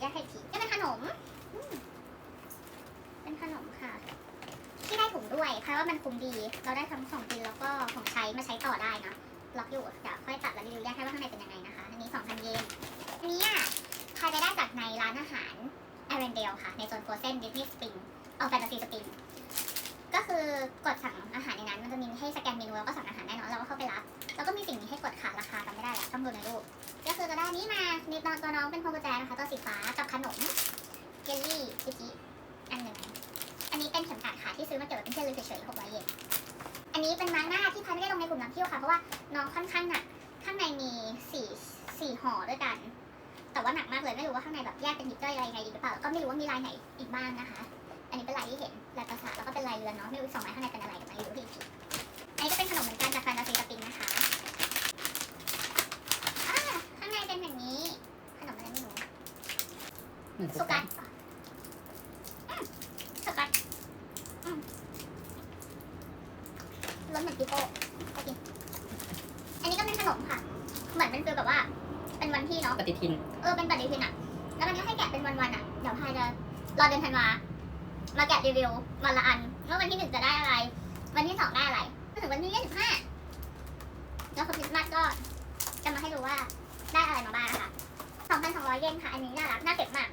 แยกให้อีกทีนี่เป็นขนม เป็นขนมค่ะ ที่ได้ถุงด้วย เพราะว่ามันคุ้มดี เราได้ทั้งของกินแล้วก็ของใช้มาใช้ต่อได้เนะล็อกอยู่เดี๋ยวค่อยตัดแล้วรีวิวแยกให้ว่าข้างในเป็นยังไงนะคะ อันนี้2,000เยน อันนี้อะใครไปได้จากในร้านอาหารแอรนเดลค่ะ ในโซนโฟเซนดิสนีย์สปริงเอาแฟนตาซีสปริงก็คือกดสั่งอาหารในนั้น มันจะมีให้สแกนเมนูแล้วก็สั่งอาหารได้เนอะเราก็เข้าไปรับ แล้วก็มีสิ่งนี้ให้กดค่ะ ราคาจำไม่ได้แหละต้องดูในรูป ก็คือจะได้นี้มาในตอนตัวน้องเป็นพวงกุญแจนะคะตัวสีฟ้ากับขนมเจลลี่ชิจิอันหนึ่งอันนี้เป็นเข็มขัดค่ะที่ซื้อมาเก็บไว้เป็นที่ระลึกเฉยๆ600เยนอันนี้เป็นมาร์กหน้าที่พันไม่ได้ลงในกลุ่มน้ำเที่ยวค่ะเพราะว่าน้องค่อนข้างหนักข้างในมีสี่สี่ห่อด้วยกัน แต่ว่าหนักมากเลยไม่รู้ว่าข้างในแบบแยกเป็นยิบย่อยอะไรยังไงดีหรือเปล่าก็ไม่รู้ว่ามีลายไหนอีกบ้างนะคะ อันนี้เป็นลายที่เห็นลายประสาทแล้วก็เป็นลายเรือนเนาะไม่รู้สองลายข้างในเป็นอะไรเดี๋ยวมาดูอีกทีอันนี้ก็เป็นขนมเหมือนกันจากแฟนตาซีสปริงนะคะอ่าข้างในเป็นแบบนี้ ขนมอะไรไม่รู้ เหมือนสุกัดอืมสุกัดอืมรสเหมือนปิโป้โอเคอันนี้ก็เป็นขนมค่ะ เหมือนเป็นฟีลแบบว่า เป็นวันที่เนาะ ปฏิทิน เออ เป็นปฏิทินอะแล้วมันก็ให้แกะเป็นวันๆอะเดี๋ยวพายจะรอเดือนธันวา มาแกะรีวิววันละอันว่าวันที่หนึ่งจะได้อะไร วันที่สองได้อะไรจนถึงวันที่ยี่สิบห้าแล้วคริสต์มาสก็จะมาให้ดูว่าได้อะไรมาบ้างนะคะ2,200 เยนค่ะ อันนี้น่ารัก น่าเก็บมาก